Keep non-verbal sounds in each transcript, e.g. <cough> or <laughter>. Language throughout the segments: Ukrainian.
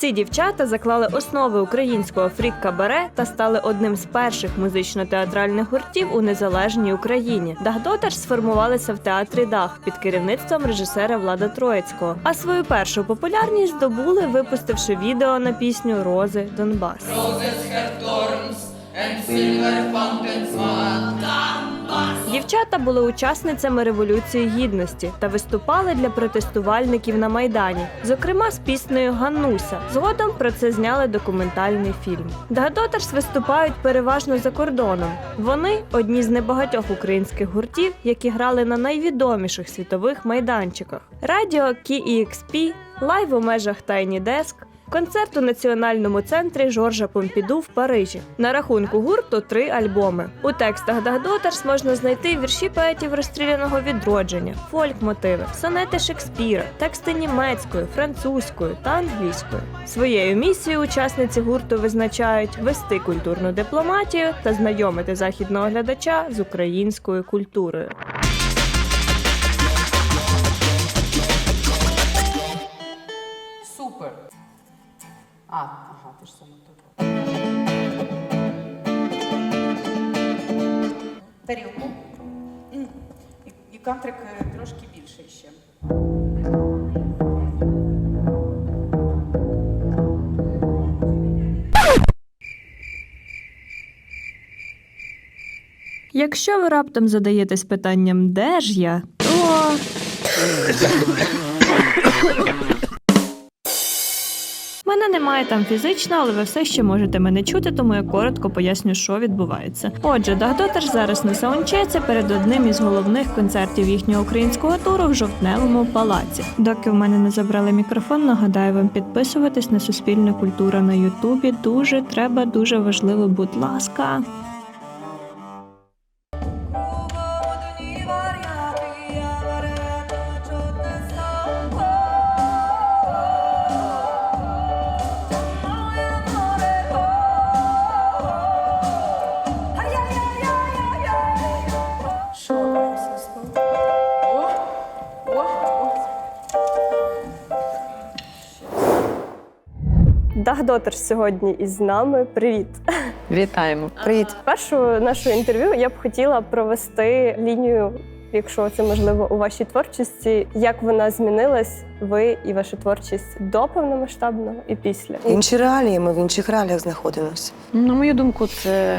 Ці дівчата заклали основи українського фрік-кабаре та стали одним з перших музично-театральних гуртів у незалежній Україні. Дагдотаж сформувалися в театрі Дах під керівництвом режисера Влада Троїцького. А свою першу популярність здобули, випустивши відео на пісню Рози Донбас. Дівчата були учасницями революції гідності та виступали для протестувальників на майдані, зокрема з піснею Ганнуся. Згодом про це зняли документальний фільм. Дагдотарс виступають переважно за кордоном. Вони одні з небагатьох українських гуртів, які грали на найвідоміших світових майданчиках: Радіо KEXP, лайв у межах Tiny Desk, Концерт у національному центрі Жоржа Помпіду в Парижі. На рахунку гурту три альбоми. У текстах Дагдотарс можна знайти вірші поетів розстріляного відродження, фольк-мотиви, сонети Шекспіра, тексти німецькою, французькою та англійською. Своєю місією учасниці гурту визначають вести культурну дипломатію та знайомити західного глядача з українською культурою. А, ага, ти ж саме тут. Тарілку. І, і кантрик е, трошки більший ще. Якщо ви раптом задаєтесь питанням, де ж я, то. Мене немає там фізично, але ви все ще можете мене чути, тому я коротко поясню, що відбувається. Отже, Дагдотер зараз на саундчеці перед одним із головних концертів їхнього українського туру в жовтневому палаці. Доки в мене не забрали мікрофон, нагадаю вам підписуватись на Суспільна культура на Ютубі. Дуже треба, дуже важливо, будь ласка. Дагдотерс сьогодні із нами. Привіт! Вітаємо. Привіт! Першу нашу інтерв'ю я б хотіла провести лінію, якщо це можливо, у вашій творчості. Як вона змінилась, ви і ваша творчість до повномасштабного і після? Інші реалії, ми в інших реаліях знаходимося. На мою думку, це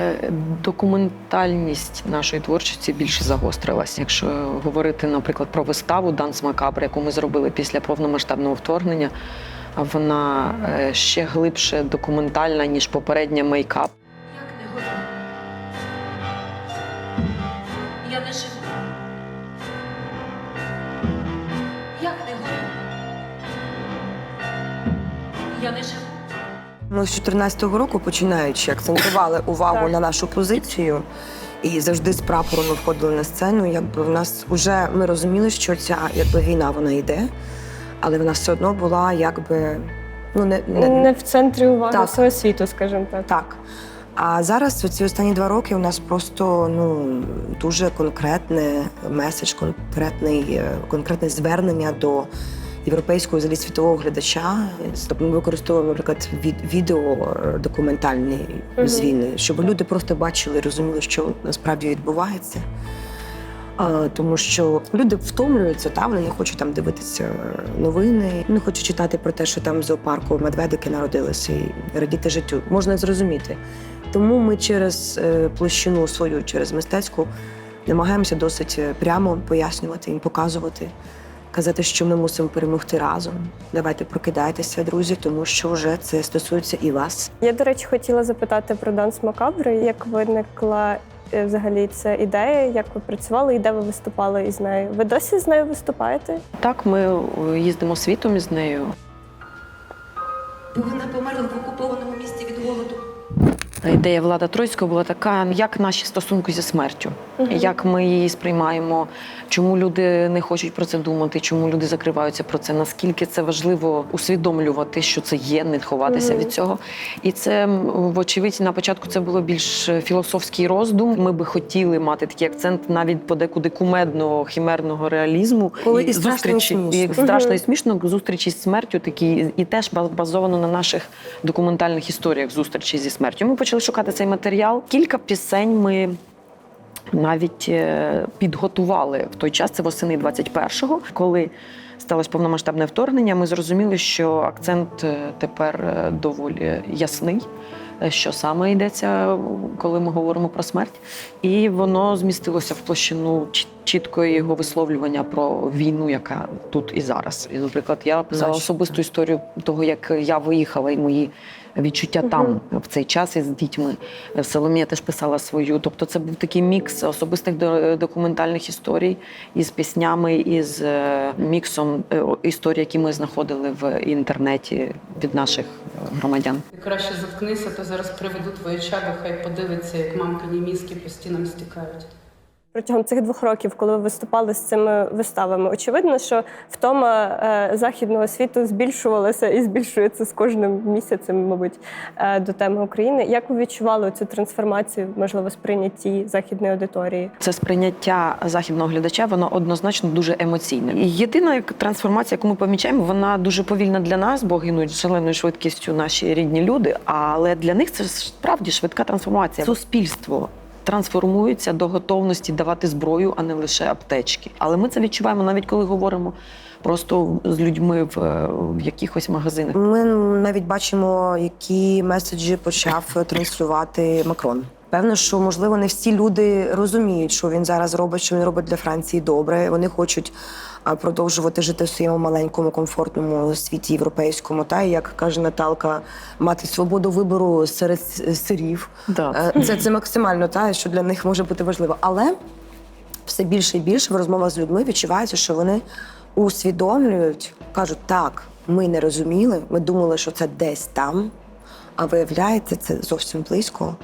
документальність нашої творчості більше загострилась. Якщо говорити, наприклад, про виставу Данс Макабр, яку ми зробили після повномасштабного вторгнення, вона е, ще глибше документальна, ніж попередня мейкап. Я не живу. Як не горю? Я не живу. Ми з 14-го року, починаючи, акцентували увагу Так. на нашу позицію і завжди з прапором ми входили на сцену. Якби в нас вже ми розуміли, що ця якби війна вона йде, але вона все одно була якби ну не, не, Не в центрі уваги Так. всього світу, скажімо так. Так. А зараз ці останні два роки у нас просто ну дуже конкретне меседж, конкретний, е, конкретне звернення до європейського взагалі світового глядача. Тобто ми використовуємо, наприклад, від, відео е, документальні Мгм. з війни, щоб люди просто бачили, розуміли, що насправді відбувається. Тому що люди втомлюються, та вони не хочуть там дивитися новини, не хочуть читати про те, що там в зоопарку медведики народилися і радіти життю. Можна зрозуміти. Тому ми через е, площину свою, через мистецьку, намагаємося досить е, прямо пояснювати їм, показувати, казати, що ми мусимо перемогти разом. Давайте прокидайтеся, друзі, тому що вже це стосується і вас. Я, до речі, хотіла запитати про Данс Макабри. Як виникла взагалі ця ідея? Як ви працювали і де ви виступали із нею? Ви досі з нею виступаєте? Так, ми е, їздимо світом із нею. Бо вона померла в окупованому місті від голоду. Ідея Влада Тройського була така, як наші стосунки зі смертю, як ми її сприймаємо, чому люди не хочуть про це думати, чому люди закриваються про це, наскільки це важливо усвідомлювати, що це є, не ховатися Мгм. від цього. І це, вочевидь, на початку це було більш філософський роздум. Ми би хотіли мати такий акцент навіть подекуди кумедного, хімерного реалізму. Коли і і зустрічі, смішно. і страшно і смішно зустрічі з смертю такі, і теж базовано на наших документальних історіях зустрічі зі смертю. Ми почали шукати цей матеріал. Кілька пісень ми. Навіть е, підготували в той час, це восени 21-го, коли сталося повномасштабне вторгнення. Ми зрозуміли, що акцент е, тепер е, доволі ясний, що саме йдеться, коли ми говоримо про смерть. І воно змістилося в площину чіт- чіткого його висловлювання про війну, яка тут і зараз. І, наприклад, я писала особисту історію того, як я виїхала, і мої відчуття там в цей час із дітьми. Соломія теж писала свою. Тобто, це був такий мікс особистих до- документальних історій із піснями, із е, міксом е, історій, які ми знаходили в інтернеті від наших е, громадян. Ти краще заткнися, то зараз приведу твоє чадо, хай подивиться, як мамкині мізки по стінам стікають. Протягом цих двох років, коли ви виступали з цими виставами, очевидно, що втома е, західного світу збільшувалася і збільшується з кожним місяцем, мабуть, е, до теми України. Як ви відчували цю трансформацію, можливо, сприйнятті західної аудиторії? Це сприйняття західного глядача, воно однозначно дуже емоційне. Єдина трансформація, яку ми помічаємо, вона дуже повільна для нас, бо гинуть шаленою швидкістю наші рідні люди. Але для них це справді швидка трансформація. Суспільство. Трансформується до готовності давати зброю, а не лише аптечки. Але ми це відчуваємо навіть коли говоримо просто з людьми в, е, в якихось магазинах. Ми навіть бачимо, які меседжі почав транслювати Макрон. Певно, що можливо не всі люди розуміють, що він зараз робить, що він робить для Франції добре. Вони хочуть продовжувати жити в своєму маленькому комфортному світі європейському. Та і, як каже Наталка, мати свободу вибору серед сирів. Да. Е, Це, це максимально та, що для них може бути важливо. Але все більше і більше в розмовах з людьми відчувається, що вони усвідомлюють, кажуть, так, ми не розуміли, ми думали, що це десь там, а виявляється, це зовсім близько.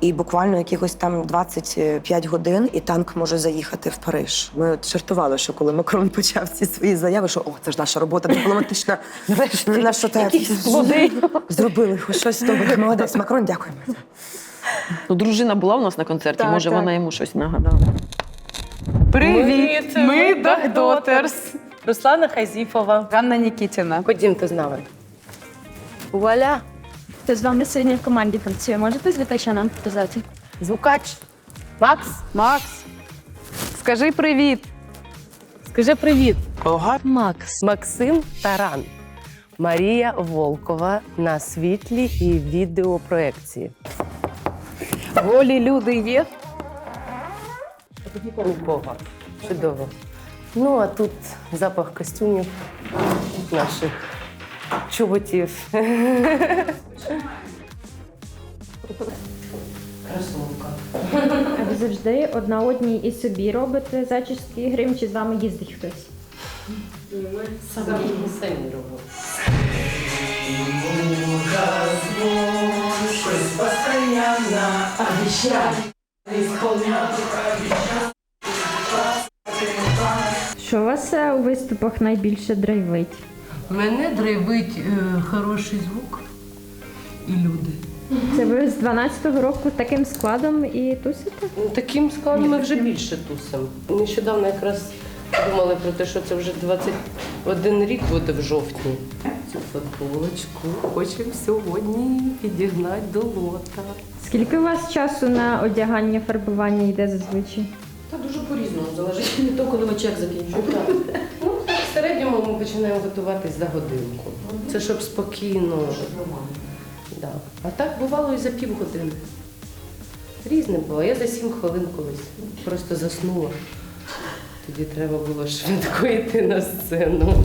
І буквально якихось там 25 годин, і танк може заїхати в Париж. Ми от жартували, що коли Макрон почав ці свої заяви, що о, це ж наша робота дипломатична. Нарешті на що те зробили щось добре. Молодець, Макрон, дякуємо. Ну, дружина була у нас на концерті, Так, може так. вона йому щось нагадала. Привіт! Ми Дагдотерс! Руслана Хазіфова. Ганна Нікітіна. Ходімте з нами. Вуаля! Хто з вами сьогодні в команді працює? Можете звідти нам показати? Звукач. Макс. Макс, скажи привіт. Скажи привіт. Макс. Максим Таран. Марія Волкова на світлі і відеопроекції. Голі люди є. Нікого. Чудово. Ну, а тут запах костюмів наших чоботів. А ви завжди одна одній і собі робите зачіски і грим, чи з вами їздить хтось? Самі самі робимо. Що вас е, у виступах найбільше драйвить? Мене драйвить е, хороший звук і люди. Це ви з 12-го року таким складом і тусите? Ну, Таким складом ми вже більше тусимо. Нещодавно якраз думали про те, що це вже 21 рік буде в жовтні. Цю футболочку хочемо сьогодні підігнати до лота. Скільки у вас часу на одягання, фарбування йде зазвичай? Та дуже по-різному, залежить від того, коли ви чек закінчуєте. Ну, так, в середньому ми починаємо готуватись за годинку. Це щоб спокійно. Да. А так бувало і за півгодини. Різне було. Я за сім хвилин колись просто заснула. Тоді треба було швидко йти на сцену.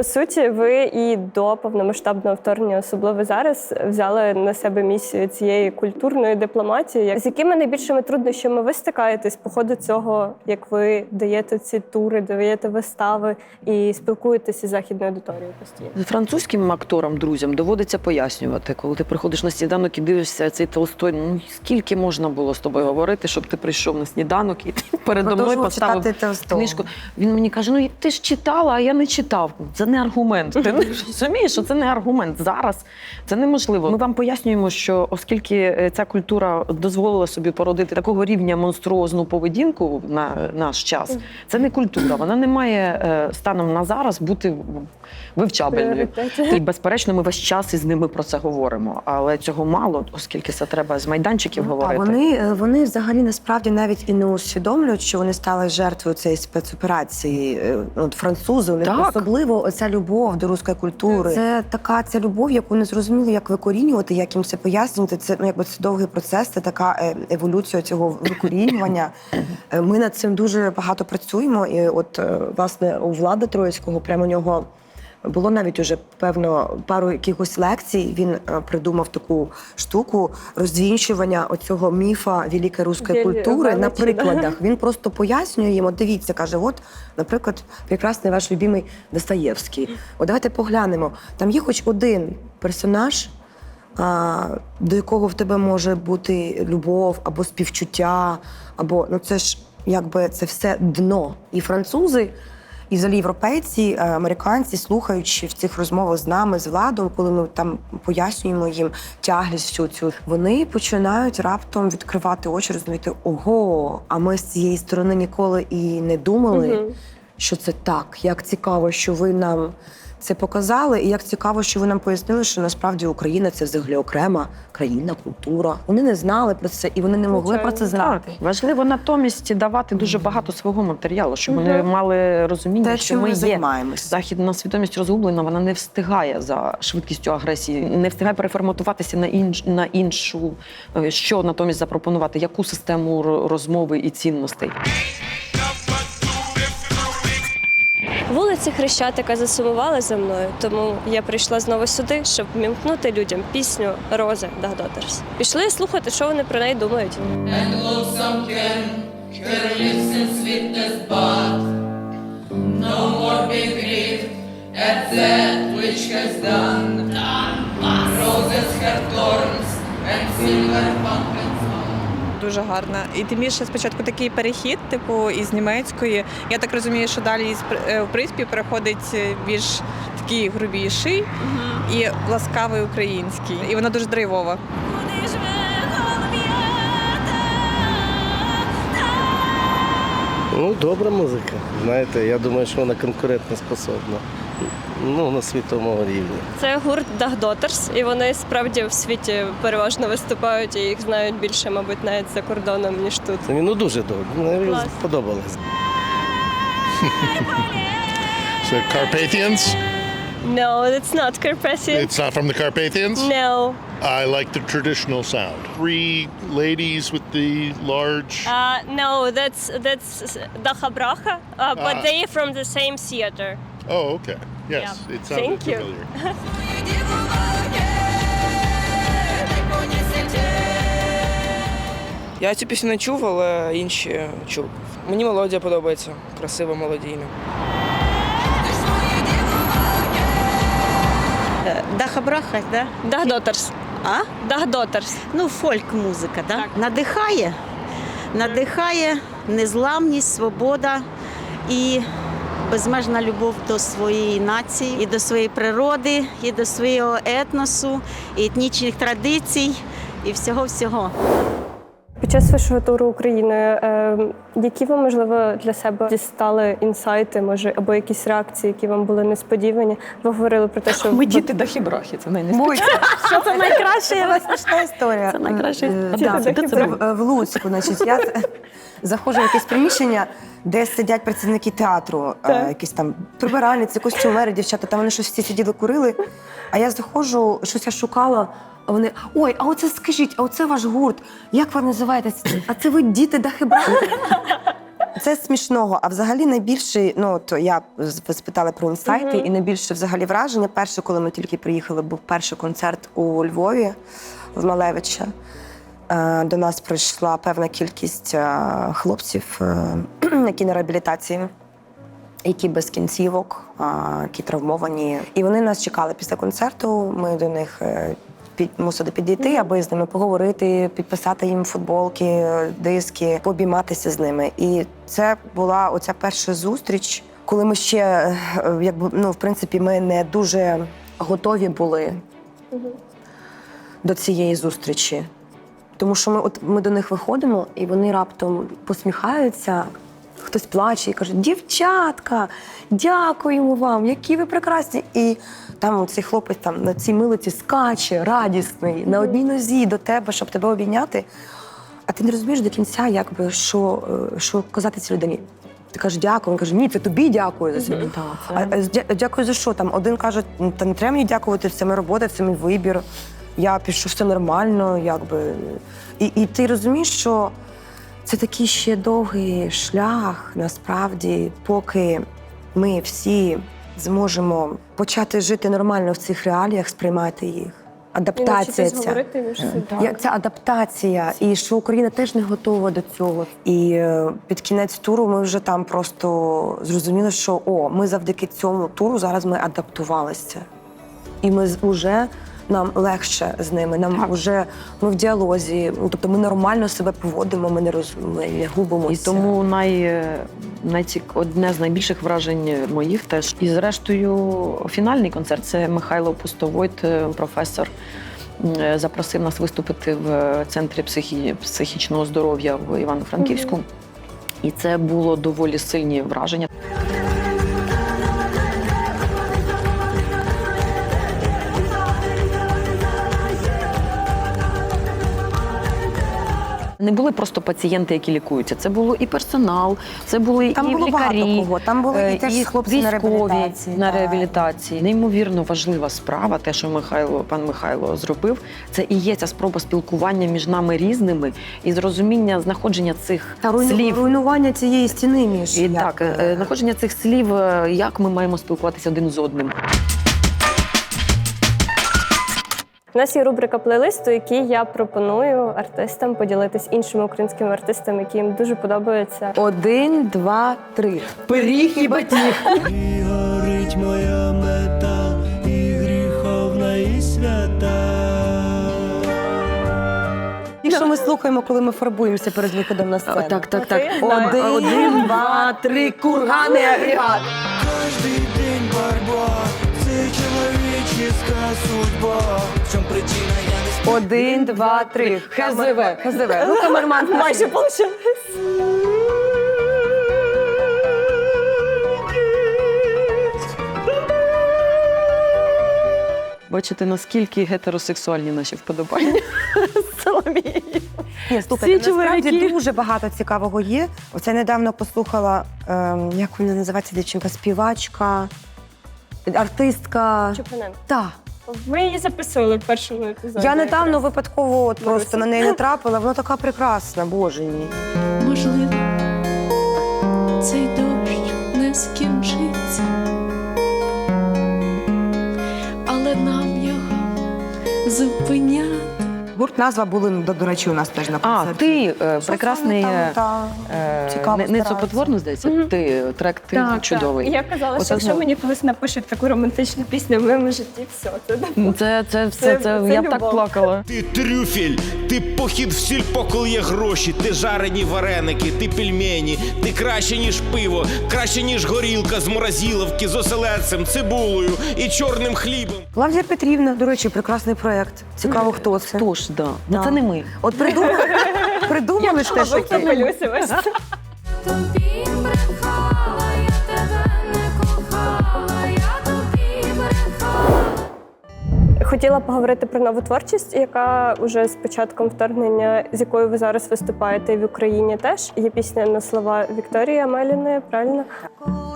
Ви суті, ви і до повномасштабного вторгнення, особливо зараз, взяли на себе місію цієї культурної дипломатії. З якими найбільшими труднощами ви стикаєтесь по ходу цього, як ви даєте ці тури, даєте вистави і спілкуєтеся з західною аудиторією постійно? Французьким акторам, друзям доводиться пояснювати, коли ти приходиш на сніданок і дивишся цей Толстой. Ну скільки можна було з тобою говорити, щоб ти прийшов на сніданок і ти <laughs> передо мною поставив книжку. Він мені каже: ну ти ж читала, а я не читав. Це не аргумент. Ти не <laughs> розумієш, що це не аргумент. Зараз це неможливо. Ми вам пояснюємо, що оскільки е, ця культура дозволила собі породити такого рівня монструозну поведінку на наш час, це не культура. Вона не має е, станом на зараз бути вивчабельною. І безперечно, ми весь час із ними про це говоримо. Але цього мало, оскільки це треба з майданчиків А говорити. вони, е, вони взагалі насправді навіть і не усвідомлюють, що вони стали жертвою цієї спецоперації. От французи, них Так. особливо оця любов до руської культури. Це така ця любов, яку не зрозуміло, як викорінювати, як їм це пояснювати. Це ну якби це довгий процес, це така е, еволюція цього <coughs> викорінювання. Е, Ми над цим дуже багато працюємо. І от е, власне у влада Троїцького прямо у нього. Було навіть уже певно пару якихось лекцій. Він е, придумав таку штуку розвінчування оцього міфа великої руської культури на прикладах. <laughs> Він просто пояснює їм, от дивіться, каже: от, наприклад, прекрасний ваш любимий Достоєвський. От давайте поглянемо. Там є хоч один персонаж, до якого в тебе може бути любов або співчуття, або ну це ж якби це все дно. І французи. І взагалі європейці, е, американці, слухаючи в цих розмовах з нами, з владом, коли ми там пояснюємо їм тяглість всю цю, вони починають раптом відкривати очі, розуміти, ого, а ми з цієї сторони ніколи і не думали, угу. що це так. Як цікаво, що ви нам це показали, і як цікаво, що ви нам пояснили, що насправді Україна це взагалі окрема країна, культура. Вони не знали про це, і вони не могли про це знати. Так, важливо натомість давати дуже багато свого матеріалу, щоб вони мали розуміння, Те, що ми є. Західна свідомість розгублена, вона не встигає за швидкістю агресії, не встигає переформатуватися на інш на іншу, е, що натомість запропонувати, яку систему розмови і цінностей. Вулиці Хрещатика засумували за мною, тому я прийшла знову сюди, щоб вмімкнути людям пісню Рози Дагдотерс. Пішли слухати, що вони про неї думають. Дуже гарна. І тим більше спочатку такий перехід, типу, із німецької. Я так розумію, що далі із е, в принципі переходить е, більш такий грубіший і ласкавий український. І вона дуже драйвова. Ну, добра музика. Знаєте, я думаю, що вона конкурентно способна. Ну, на світовому рівні. Це гурт Дагдотерс, і вони справді в світі переважно виступають, і їх знають більше, мабуть, навіть за кордоном, ніж тут. Ну дуже добре. Мені сподобалось. So Carpathians? No, it's not Carpathian. It's not from the Carpathians? No. I like the traditional sound. Three ladies with the large. Uh, no, that's that's Дахабраха, uh, but Ah. they from the same theater. Oh, okay. Yes, Yeah. it sounded Thank familiar. <laughs> Я цю пісню не чув, але інші чув. Мені мелодія подобається, красива мелодійна. Даха-браха, да? Дагдотерс. А? Дагдотерс. Ну, фольк-музика, да? Надихає. Надихає незламність, свобода і безмежна любов до своєї нації, і до своєї природи, і до свого етносу, і етнічних традицій, і всього-всього. Під час вашого туру Україною, е, які ви, можливо, для себе дістали інсайти, може, або якісь реакції, які вам були несподівані? Ви говорили про те, що Ми діти дахібрахи, це Мой, що це найкраща смішна історія. Це найкраща Е, історія. це це в- в Луцьку. Значить, я <laughs> заходжу в якесь приміщення, де сидять працівники театру, е, якісь там прибиральниці, костюмери, дівчата. Там вони щось всі сиділи, курили. А я заходжу, щось я шукала. А вони ой, а оце скажіть, а оце ваш гурт. Як ви називаєтесь? А це ви діти дахи брали? це смішного. А взагалі найбільше, ну от я ви спитали про інсайти, і найбільше взагалі враження. Перше, коли ми тільки приїхали, був перший концерт у Львові в Малевича. Е, До нас прийшла певна кількість е, хлопців, е, які <clears throat> на реабілітації, які без кінцівок, е, які травмовані. І вони нас чекали після концерту. Ми до них е, під, мусили підійти, аби з ними поговорити, підписати їм футболки, диски, пообійматися з ними. І це була оця перша зустріч, коли ми ще, е, якби ну, в принципі, ми не дуже готові були до цієї зустрічі. Тому що ми, от ми до них виходимо, і вони раптом посміхаються. Хтось плаче і каже: Дівчатка, дякуємо вам, які ви прекрасні. І там цей хлопець там на цій милиці скаче, радісний, на одній нозі до тебе, щоб тебе обійняти. А ти не розумієш до кінця, якби що, е, що казати цій людині. Ти кажеш, дякую. Він каже, ні, це тобі дякую за сьогодні. А, а, дя- дякую за що? Там один каже, «Ну, та не треба мені дякувати, це моя робота, це мій вибір. Я пішов, все нормально, якби. І, і ти розумієш, що це такий ще довгий шлях, насправді, поки ми всі зможемо почати жити нормально в цих реаліях, сприймати їх. Адаптація навчитись ця. говорити між собою. Ця адаптація, і що Україна теж не готова до цього. І е, під кінець туру ми вже там просто зрозуміли, що о, ми завдяки цьому туру зараз ми адаптувалися. І ми уже нам легше з ними. Нам вже ми в діалозі. Тобто ми нормально себе поводимо, ми не роз ми не губимося. І тому най, найцік... одне з найбільших вражень моїх теж. І зрештою, фінальний концерт це Михайло Пустовойт, е, професор. Запросив нас виступити в центрі психі... психічного здоров'я в Івано-Франківську. І це було доволі сильні враження. Не були просто пацієнти, які лікуються. Це було і персонал, це були Там і було лікарі, кого. Там були і е, теж хлопці на реабілітації, на реабілітації. Неймовірно важлива справа, те, що Михайло, пан Михайло зробив. Це і є ця спроба спілкування між нами різними і зрозуміння знаходження цих Та руйну- слів. руйнування цієї стіни між І як, так, е, знаходження цих слів, е, як ми маємо спілкуватися один з одним. У нас є рубрика плейлисту, якій я пропоную артистам поділитись іншими українськими артистами, які їм дуже подобаються. Один, два, три. Пиріг і батіг. <laughs> горить моя мета, і гріховна, і свята. І що ми слухаємо, коли ми фарбуємося перед виходом на сцену? Так, так, так. Один, Один, два, три, кургани, агрегат. Кожний день борьба, це чоловічська судьба. В чому причина, я не Один, два, три. ХЗВ. ХЗВ. Ну, камерман <laughs> Майже вийшло. Бачите, наскільки гетеросексуальні наші вподобання <laughs> з Соломією. Ні, слухайте, Всі насправді чоловіки. дуже багато цікавого є. Оце недавно послухала, ем, як вона називається дівчинка, співачка, артистка. Чуприненко. Так. Ми її записували в першому епізоді. Я недавно випадково от просто на неї натрапила. Вона така прекрасна, боже мій. Можливо, цей дощ не скінчиться, але нам його зупиняти. Гурт назва були, до, до речі, у нас теж на А, ти е, прекрасний. е, там, та, е, цікаво не, не стараються. здається, ти трек ти чудовий. Я казала, Оце що якщо знову. мені колись напишуть таку романтичну пісню в моєму житті, все, це Це, це все, Це- це, це я б так любов. плакала. Ти трюфель, ти похід в сільпо, коли є гроші, ти жарені вареники, ти пельмені, ти краще, ніж пиво, краще, ніж горілка з морозиловки, з оселедцем, цибулею і чорним хлібом. Клавдія Петрівна, до речі, прекрасний проєкт. Цікаво, хто це. Хто ж, да. Ну це не ми. От придумали, <laughs> придумали ж те, що таке. хвилююся весь. Тобі брехала, я тебе не кохала, я тобі брехала. Хотіла поговорити про нову творчість, яка уже з початком вторгнення, з якою ви зараз виступаєте і в Україні теж. Є пісня на слова Вікторії Амеліної, правильно? Коли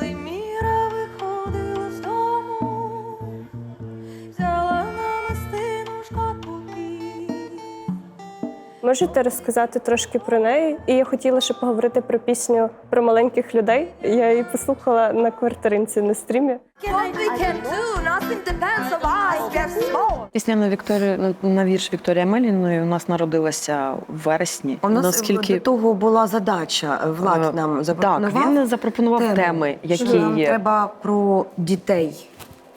Можете розказати трошки про неї? І я хотіла ще поговорити про пісню про маленьких людей. Я її послухала на квартиринці на стрімі. Пісня на Вікторію на- вірш Вікторія Меліної у нас народилася в вересні. У нас Наскільки до того була задача. Е, Влад нам запропонував. так, він запропонував теми, які є. треба про дітей.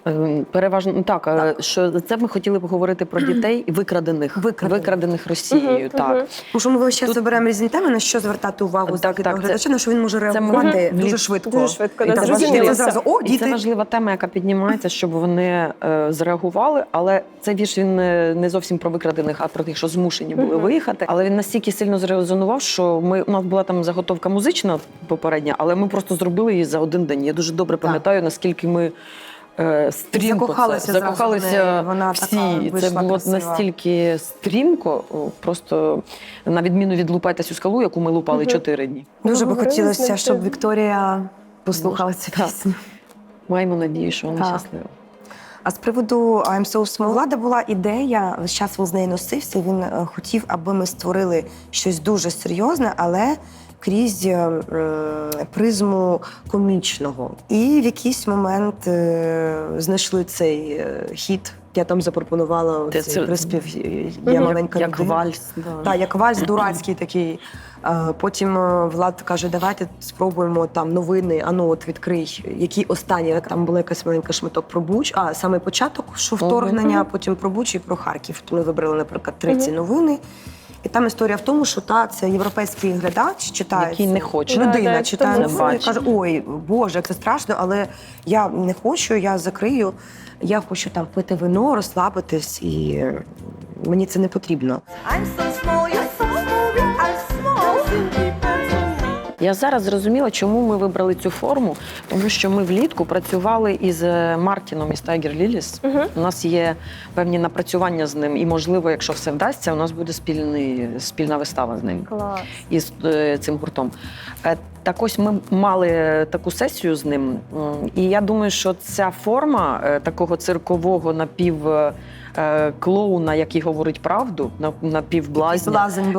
Е, Переважно ну, так, так, що це ми хотіли поговорити про дітей викрадених, викрадених, Росією. так. Тому що ми весь час різні теми, на що звертати увагу так, так, глядача, на що він може Це реагувати ми- дуже швидко. Дуже швидко, І так, це зразу, о, І це важлива тема, яка піднімається, щоб вони е, зреагували. Але цей вірш він е, не зовсім про викрадених, а про тих, що змушені були Мгм. виїхати. Але він настільки сильно зрезонував, що ми у нас була там заготовка музична попередня, але ми просто зробили її за один день. Я дуже добре пам'ятаю, наскільки ми. Е, Стрімко закохалися це, закохалися. Вона всі. така це було красива. настільки стрімко, просто на відміну від лупайте цю скалу, яку ми лупали чотири дні. Дуже би хотілося, щоб. Вікторія послухала цю пісню. Маємо надію, що вона щаслива. А з приводу I'm so small, влада була ідея, весь час він з нею носився. Він е, хотів, аби ми створили щось дуже серйозне, але крізь е, призму комічного. І в якийсь момент е, знайшли цей е, хіт. Я там запропонувала Це- цей це- приспів Я Як- маленька як людина». вальс, да. Так, як вальс дурацький такий. Е, Потім е, Влад каже, давайте спробуємо там новини. Ану, от відкрий, які останні там була якась маленька шматок про Буч. А саме початок, що вторгнення, потім про Буч і про Харків. То ми вибрали, наприклад, три ці новини. І там історія в тому, що та це європейський глядач читає Який не хоче. людина Да, да, читає тому новини і каже: Ой, Боже, як це страшно, але я не хочу, я закрию. Я хочу там пити вино, розслабитись, і е, мені це не потрібно. Я зараз зрозуміла, чому ми вибрали цю форму, тому що ми влітку працювали із е, Мартіном із Tiger Lilies. У нас є певні напрацювання з ним, і можливо, якщо все вдасться, у нас буде спільний, спільна вистава з ним Клас. із е, цим гуртом. Е, Так ось ми мали таку сесію з ним, і я думаю, що ця форма е, такого циркового напів. е, Клоуна, який говорить правду, на- блазень.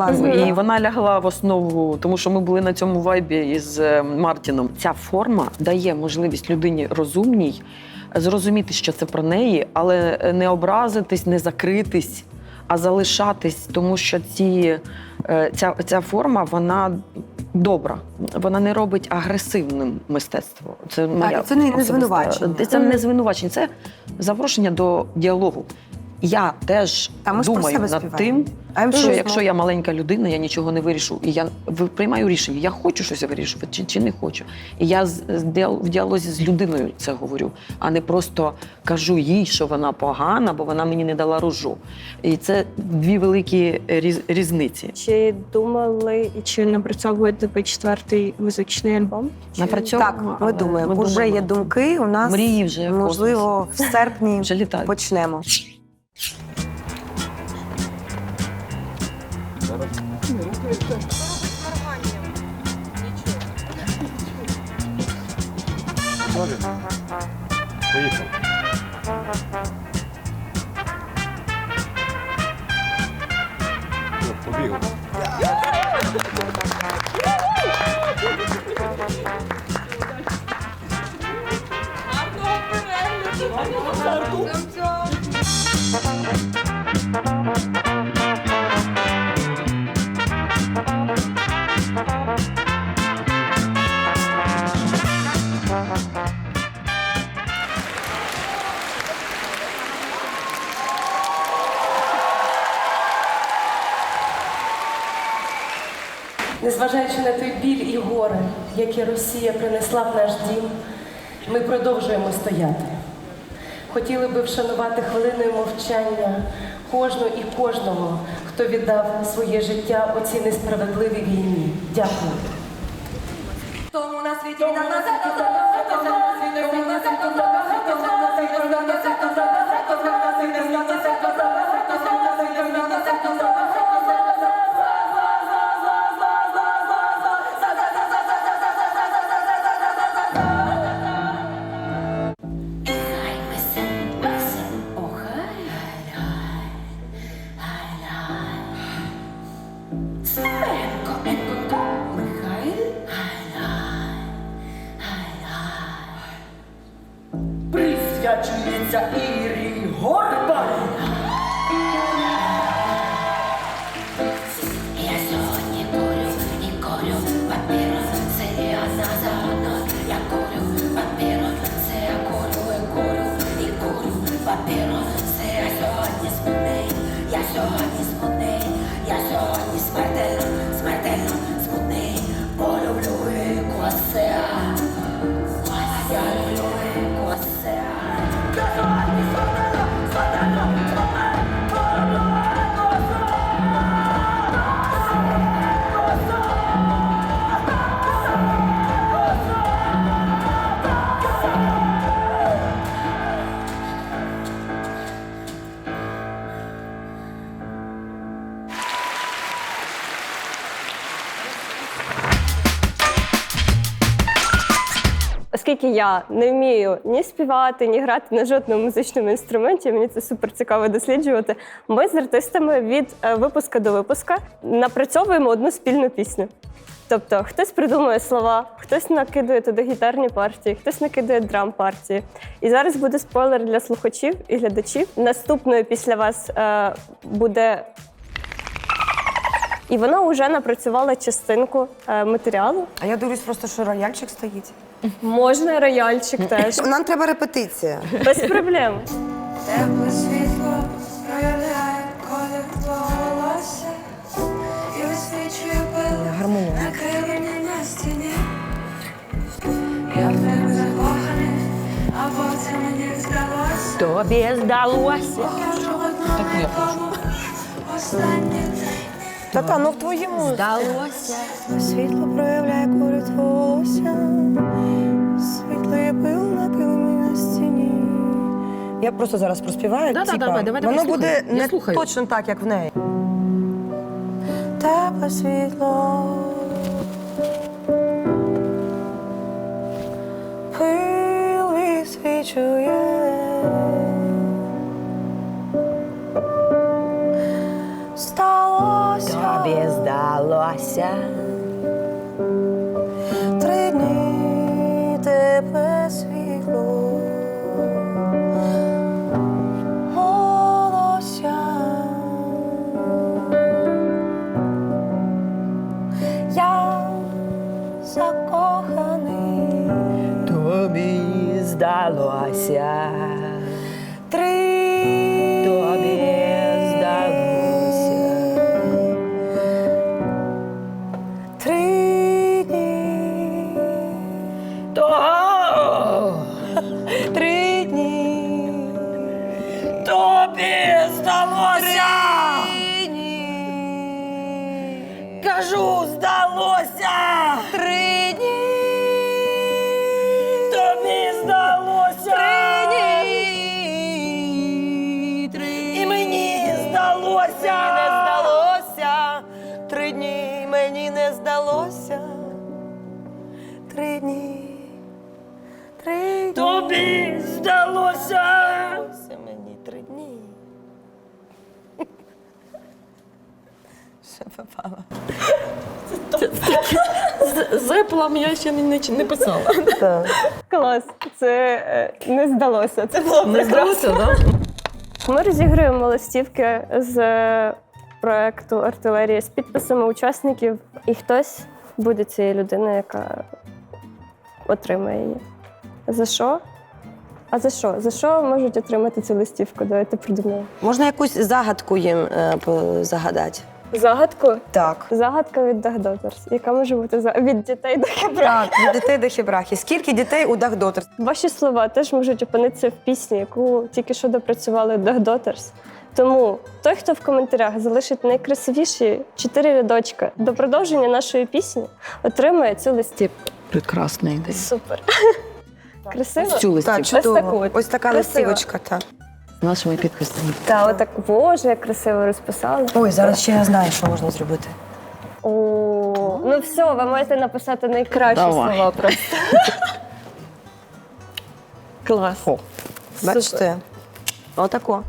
І вона лягла в основу, тому що ми були на цьому вайбі із е, Мартіном. Ця форма дає можливість людині розумній зрозуміти, що це про неї, але не образитись, не закритись, а залишатись, тому що ці, е, ця, ця форма вона. Добра, вона не робить агресивним мистецтво. Це моя і це не- не звинувачення. Це не звинувачення, це запрошення до діалогу. Я теж Та ми думаю над співаємо. тим, I'm що so якщо я маленька людина, я нічого не вирішу. І я приймаю рішення, я хочу щось вирішувати чи, чи не хочу. І я в діалозі з людиною це говорю, а не просто кажу їй, що вона погана, бо вона мені не дала ружу. І це дві великі різ, різниці. Чи думали і чи напрацьовуєте ви четвертий музичний альбом? Чи- Напрацьовуємо, Так, ми думаємо. ми Вже думаємо є думки. У нас Мрії вже можливо в серпні Вже літають. почнемо. Поїхали. Побігли. Незважаючи на той біль і горе, які Росія принесла в наш дім, ми продовжуємо стояти хотіли би вшанувати хвилиною мовчання кожну і кожного, хто віддав своє життя у цій несправедливій війні. Дякую. Тому на світі на нас Тому на світі на нас mejor Оскільки я не вмію ні співати, ні грати на жодному музичному інструменті, мені це супер цікаво досліджувати. Ми з артистами від е, випуска до випуска напрацьовуємо одну спільну пісню. Тобто хтось придумує слова, хтось накидує туди гітарні партії, хтось накидує драм партії. І зараз буде спойлер для слухачів і глядачів. Наступною після вас е, буде. І вона вже напрацювала частинку е, матеріалу. А я дивлюсь просто, що рояльчик стоїть. Можна рояльчик теж. Нам треба репетиція. Без проблем. Тепле світло проявляє колір твого волосся і висвічує пил на килимі на стіні. Я в тебе закоханий, або це мені здалося. Тобі здалося. Покажу одному нікому останнє Та-та, ну в твоєму Здалося. світло проявляє колір твого волосся. Я просто зараз проспіваю. Да-да, типа, давай, давай, давай, Воно буде Я не слухаю. точно так, як в неї. Тепле світло. Пил висвічує. Сталося. Тобі здалося. Здалося. Три не здалося. Це було Не прекрасно. здалося, так? Ми розігруємо листівки з е, проекту Артилерія з підписами учасників, і хтось буде цією людиною, яка отримає її. За що? А за що? За що можуть отримати цю листівку? Давайте придумаємо. Можна якусь загадку їм е, по- загадати? Загадку? Так. Загадка від Дагдотерс. Яка може бути за від дітей до хебрах? Так, від дітей до хібрахи. Скільки дітей у Дагдотер? Ваші слова теж можуть опинитися в пісні, яку тільки що допрацювали Дагдотерс. Тому той, хто в коментарях залишить найкрасивіші чотири рядочка до продовження нашої пісні, отримає цю листівку. Прекрасна ідея. Супер. Красиво? Цю листівку. Ось таку. Ось така Красиво. листівочка. Так. З нашими підписами. Та отак, боже, як красиво розписали. Ой, зараз ще я знаю, що можна зробити. О, ну все, ви можете написати найкращі Давай. слова просто. Клас. Бачите? Отако.